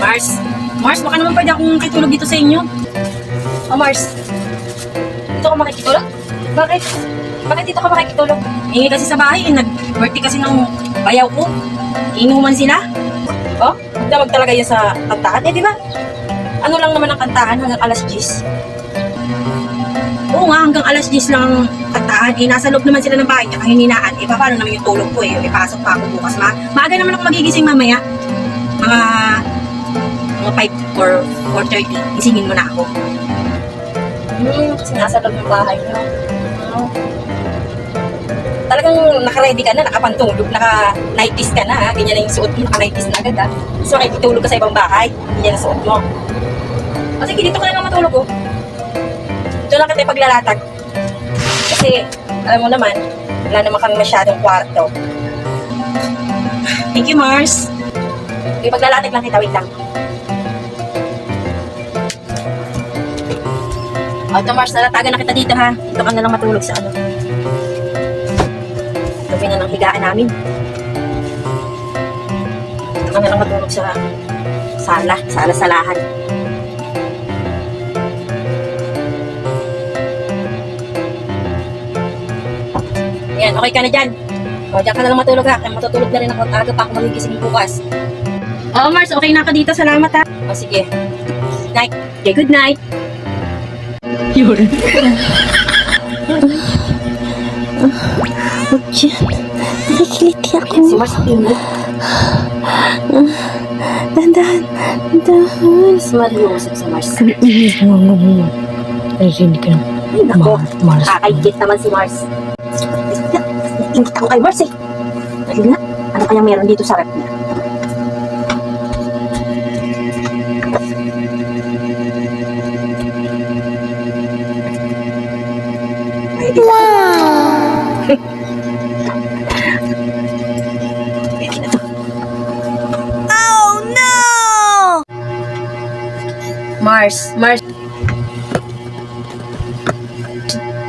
Mars, Mars, baka naman pwede akong kitulog dito sa inyo. Oh, Mars. Dito ka makikitulog? Bakit? Bakit dito ka makikitulog? Hingi kasi sa bahay, eh. nag-birthday kasi ng bayaw ko. Inuman sila. Oh, magdamag talaga yan sa kantahan. Eh, di ba? Ano lang naman ang kantahan hanggang alas 10? Oo nga, hanggang alas 10 lang ang kantahan. Eh, nasa loob naman sila ng bahay, tsaka hininaan. Eh, paano naman yung tulog ko eh? May pasok pa ako bukas. Ma maaga naman ako magigising mamaya. Mga mga 5 or 4.30. Isingin mo na ako. Hmm, kasi nasa loob ng bahay nyo. Hmm. Talagang naka-ready ka na, nakapantulog, naka-nighties ka na ha. Ganyan na yung suot mo, naka-nighties na agad ha. So, makikitulog ka sa ibang bahay. Ganyan ang suot mo. O sige, dito ka na lang matulog oh. Ito lang kita paglalatag. Kasi, alam mo naman, wala naman kami masyadong kwarto. Thank you, Mars. Okay, paglalatag lang kita, wait lang. O, ito, Mars, nalatagan na kita dito, ha? Dito ka na lang matulog sa ano. Tabi na ng higaan namin. Dito ka na lang matulog sa sala, sa alasalahan. Yan, okay ka na dyan. O, dyan ka na lang matulog ha. Kaya matutulog na rin ako. Aga pa ako magigising bukas. Oo, Mars. Okay na ka dito. Salamat ha. O, sige. Night. Okay, good night. Yun. Huwag dyan. Nakikiliti ako. Si Mars, pinit. Dandahan. Dandahan. Mas malusog si Mars. Narinig ka na. Ay, nako. Mars. Kakaigit naman si Mars. Ingit ako kay Mars eh. Na. Ano kaya meron dito sa rep niya? To. Oh no! Mars, Mars.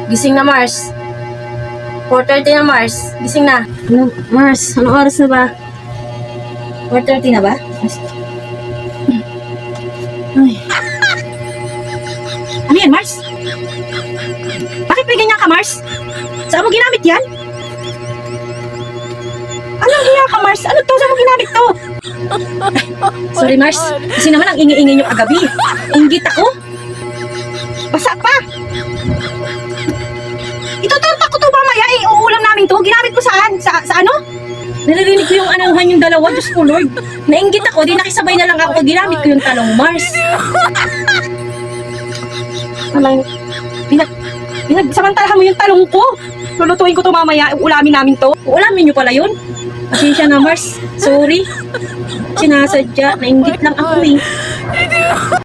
Gising na Mars. 4.30 na Mars. Gising na. Ano, Mars, anong oras na ba? 4.30 na ba? Ay. Ano yan, Mars? Bakit may ganyan ka, Mars? Saan mo ginamit yan? Anong hiya ka, Mars? Ano to? Saan mo ginamit to? Sorry, Mars. Kasi naman ang ingi-ingi nyo kagabi. Inggit ako. Basa pa. Ituturta ko to mamaya eh. Uulam namin to. Ginamit mo saan? Sa, sa ano? Naririnig ko yung ananghan yung dalawa. Diyos ko, Lord. Nainggit ako. Di nakisabay na lang ako. Ginamit ko yung talong Mars. Alang, pinag, pinagsamantalahan mo yung talong ko. Lulutuin ko to mamaya. Ulamin namin to. Ulamin nyo pala yun. Pasensya na, Mars. Sorry. Sinasadya. Nainggit lang ako eh.